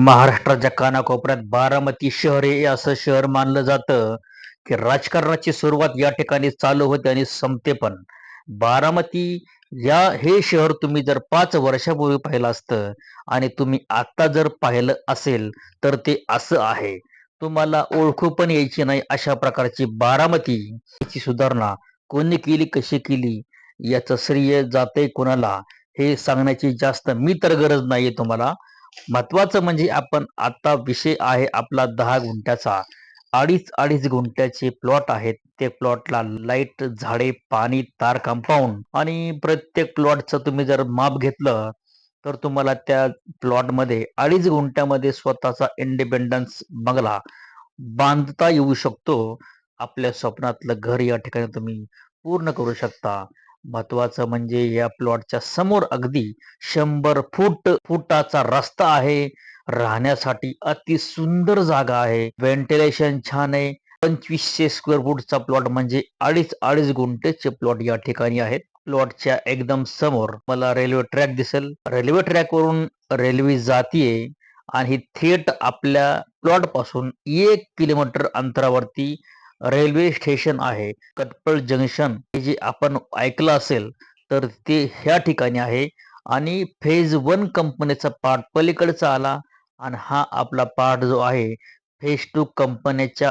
महाराष्ट्राच्या कानाकोपऱ्यात बारामती शहर हे असं शहर मानलं जातं की राजकारणाची सुरुवात या ठिकाणी चालू होते आणि संपते पण. बारामती या हे शहर तुम्ही जर पाच वर्षापूर्वी पाहिलं असतं आणि तुम्ही आता जर पाहिलं असेल तर ते असं आहे. तुम्हाला ओळखू पण यायची नाही अशा प्रकारची बारामतीची सुधारणा कोणी केली कशी केली याचं श्रेय जाते कोणाला हे सांगण्याची जास्त मी तर गरज नाहीये तुम्हाला. महत्वाचं म्हणजे आपण आता विषय आहे आपला दहा गुंठ्याचा. अडीच अडीच गुंठ्याचे प्लॉट आहेत. ते प्लॉटला लाइट झाडे पाणी तार कंपाऊंड आणि प्रत्येक प्लॉटचं तुम्ही जर माप घेतलं तर तुम्हाला त्या प्लॉटमध्ये अडीच गुंठ्यामध्ये स्वतःचा इंडिपेंडन्स बंगला बांधता येऊ शकतो. आपल्या स्वप्नातलं घर या ठिकाणी तुम्ही पूर्ण करू शकता. महत्वाचं म्हणजे या प्लॉटच्या समोर अगदी शंभर फूट फुटाचा रस्ता आहे. राहण्यासाठी अति सुंदर जागा आहे. व्हेंटिलेशन छान आहे. पंचवीसशे स्क्वेअर फूटचा प्लॉट म्हणजे अडीच अडीच गुंठेचे प्लॉट या ठिकाणी आहेत. प्लॉटच्या एकदम समोर मला रेल्वे ट्रॅक दिसेल. रेल्वे ट्रॅक वरून रेल्वे जातीये आणि थेट आपल्या प्लॉटपासून एक किलोमीटर अंतरावरती रेल्वे स्टेशन आहे. कटपळ जंक्शन हे जे आपण ऐकलं असेल तर ते ह्या ठिकाणी आहे. आणि फेज वन कंपनीचा पार्ट पलीकडचा आला आणि हा आपला पार्ट जो आहे फेज टू कंपनीच्या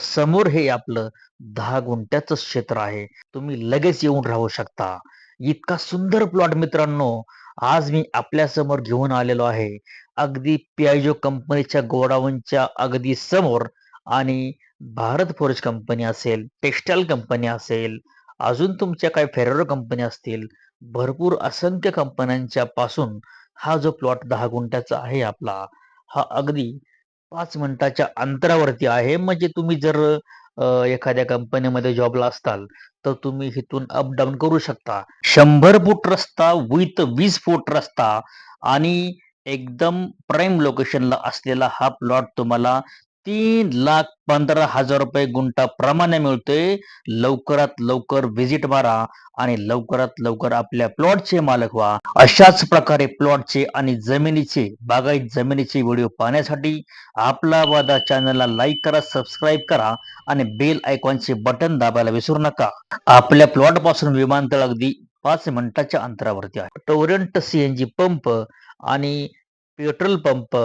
समोर हे आपलं दहा गुंठ्याचं क्षेत्र आहे. तुम्ही लगेच येऊन राहू शकता. इतका सुंदर प्लॉट मित्रांनो आज मी आपल्यासमोर घेऊन आलेलो आहे. अगदी पियाजो कंपनीच्या गोडाऊनच्या अगदी समोर आणि भारत फोर्ज कंपनी असेल टेक्स्टाईल कंपनी असेल अजून तुमच्या काही फेरेरो कंपनी असतील भरपूर असंख्य कंपन्यांच्या पासून हा जो प्लॉट दहा गुंठ्याचा आहे आपला हा अगदी पाच मिनिटाच्या अंतरावरती आहे. म्हणजे तुम्ही जर एखाद्या कंपनीमध्ये जॉबला असताल तर तुम्ही इथून अप डाऊन करू शकता. शंभर फूट रस्ता विथ वीस फूट रस्ता आणि एकदम प्राईम लोकेशनला असलेला हा प्लॉट तुम्हाला तीन लाख पंधरा हजार रुपये गुंठा प्रमाणे मिळते लवकरात लवकर व्हिजिट मारा आणि लवकरात लवकर आपल्या प्लॉटचे मालक व्हा. अशाच प्रकारे प्लॉटचे आणि जमिनीचे बागायत जमिनीचे व्हिडिओ पाहण्यासाठी आपला वादा चॅनलला लाईक करा सबस्क्राईब करा आणि बेल आयकॉनचे बटन दाबायला विसरू नका. आपल्या प्लॉटपासून विमानतळ अगदी पाच मिनिटाच्या अंतरावरती आहे. टोरंट सीएनजी पंप आणि पेट्रोल पंप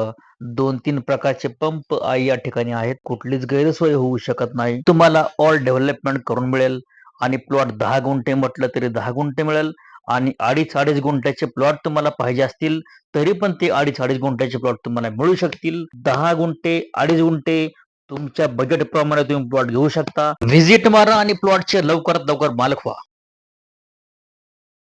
दोन तीन प्रकारचे पंप या ठिकाणी आहेत. कुठलीच गैरसोय होऊ शकत नाही. तुम्हाला ऑल डेव्हलपमेंट करून मिळेल आणि प्लॉट दहा गुंठे म्हटलं तरी दहा गुंठे मिळेल आणि अडीच अडीच गुंठ्याचे प्लॉट तुम्हाला पाहिजे असतील तरी पण ते अडीच अडीच गुंठ्याचे प्लॉट तुम्हाला मिळू शकतील. दहा गुंठे अडीच गुंठे तुमच्या बजेट प्रमाणे तुम्ही प्लॉट घेऊ शकता. व्हिजिट मारा आणि प्लॉटचे लवकरात लवकर मालक व्हा.